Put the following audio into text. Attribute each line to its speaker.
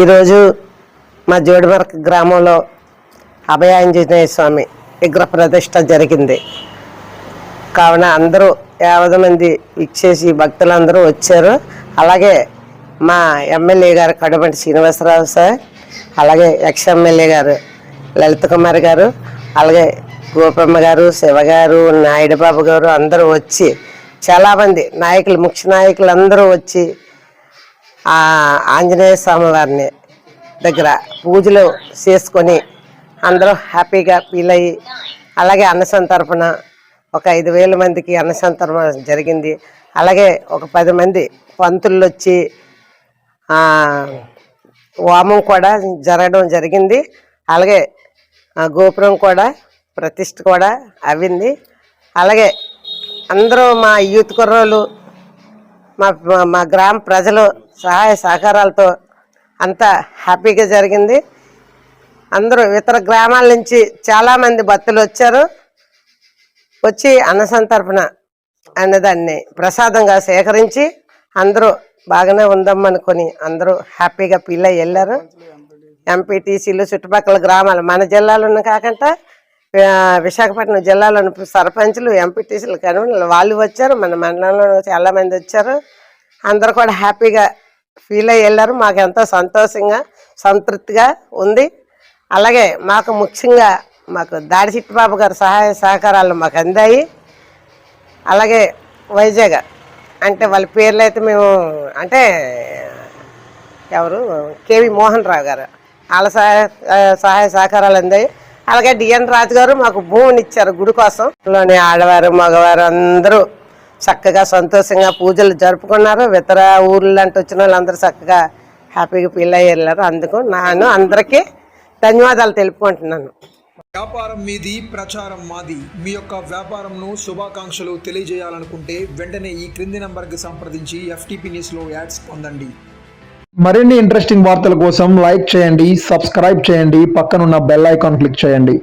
Speaker 1: ఈరోజు మా జోడిమరక గ్రామంలో అభయాంజనేయ స్వామి విగ్రహ ప్రతిష్ట జరిగింది. కావున అందరూ యాభై మంది ఇచ్చేసి భక్తులందరూ వచ్చారు. అలాగే మా ఎమ్మెల్యే గారు కడుమంటి శ్రీనివాసరావు సార్ అలాగే ఎక్స్ ఎమ్మెల్యే గారు లలిత కుమార్ గారు అలాగే గోపమ్మ గారు శివ గారు నాయుడు బాబు గారు అందరూ వచ్చి చాలామంది నాయకులు ముఖ్య నాయకులు అందరూ వచ్చి ఆ ఆంజనేయ స్వామి వారిని దగ్గర పూజలు చేసుకొని అందరూ హ్యాపీగా ఫీల్ అయ్యి అలాగే అన్నసం తరఫున ఒక ఐదు వేల మందికి అన్నసంతర్పణ జరిగింది. అలాగే ఒక పది మంది పంతులు వచ్చి వామం కూడా జరగడం జరిగింది. అలాగే గోపురం కూడా ప్రతిష్ఠ కూడా అవ్వింది అలాగే అందరూ మా యూత్ కుర్రోళ్ళు మా- మా గ్రామ ప్రజలు సహాయ సహకారాలతో అంతా హ్యాపీగా జరిగింది. అందరూ ఇతర గ్రామాల నుంచి చాలామంది భక్తులు వచ్చారు. వచ్చి అన్నసంతర్పణ అన్నదాన్ని ప్రసాదంగా సేకరించి అందరూ బాగానే ఉందమ్మనుకొని అందరూ హ్యాపీగా ఫీల్ అయ్యి వెళ్ళారు. ఎంపీటీసీలు చుట్టుపక్కల గ్రామాలు మన జిల్లాలోనే కాకుండా విశాఖపట్నం జిల్లాలోని సర్పంచులు ఎంపీటీసీలు కనుమలు వాళ్ళు వచ్చారు. మన మండలంలో చాలామంది వచ్చారు. అందరూ కూడా హ్యాపీగా ఫీల్ అయ్యి వెళ్ళారు. మాకు ఎంతో సంతోషంగా సంతృప్తిగా ఉంది. అలాగే మాకు ముఖ్యంగా మాకు దాడి చిట్టుబాబు గారి సహాయ సహకారాలు మాకు అందాయి. అలాగే వైజాగ్ అంటే వాళ్ళ పేర్లు అయితే మేము అంటే ఎవరు? కేవి మోహన్ రావు గారు. వాళ్ళ సహాయ సహాయ సహకారాలు అందాయి. అలాగే డిఎన్ రాజు గారు మాకు భూమిని ఇచ్చారు గుడి కోసం. లోని ఆడవారు మగవారు అందరూ చక్కగా సంతోషంగా పూజలు జరుపుకున్నారు. ఇతర ఊర్లంటే వచ్చిన వాళ్ళందరూ చక్కగా హ్యాపీగా ఫీల్ అయ్యి వెళ్ళారు. అందుకు నేను అందరికీ ధన్యవాదాలు తెలుపుకుంటున్నాను.
Speaker 2: వ్యాపారం మీది ప్రచారం మాది. మీ యొక్క వ్యాపారంను శుభాకాంక్షలు తెలియజేయాలనుకుంటే వెంటనే ఈ క్రింది నంబర్కి సంప్రదించి ఎఫ్టీపీ న్యూస్లో యాడ్స్ పొందండి.
Speaker 3: మరిన్ని ఇంట్రెస్టింగ్ వార్తల కోసం లైక్ చేయండి సబ్స్క్రైబ్ చేయండి పక్కనున్న బెల్ ఐకాన్ క్లిక్ చేయండి.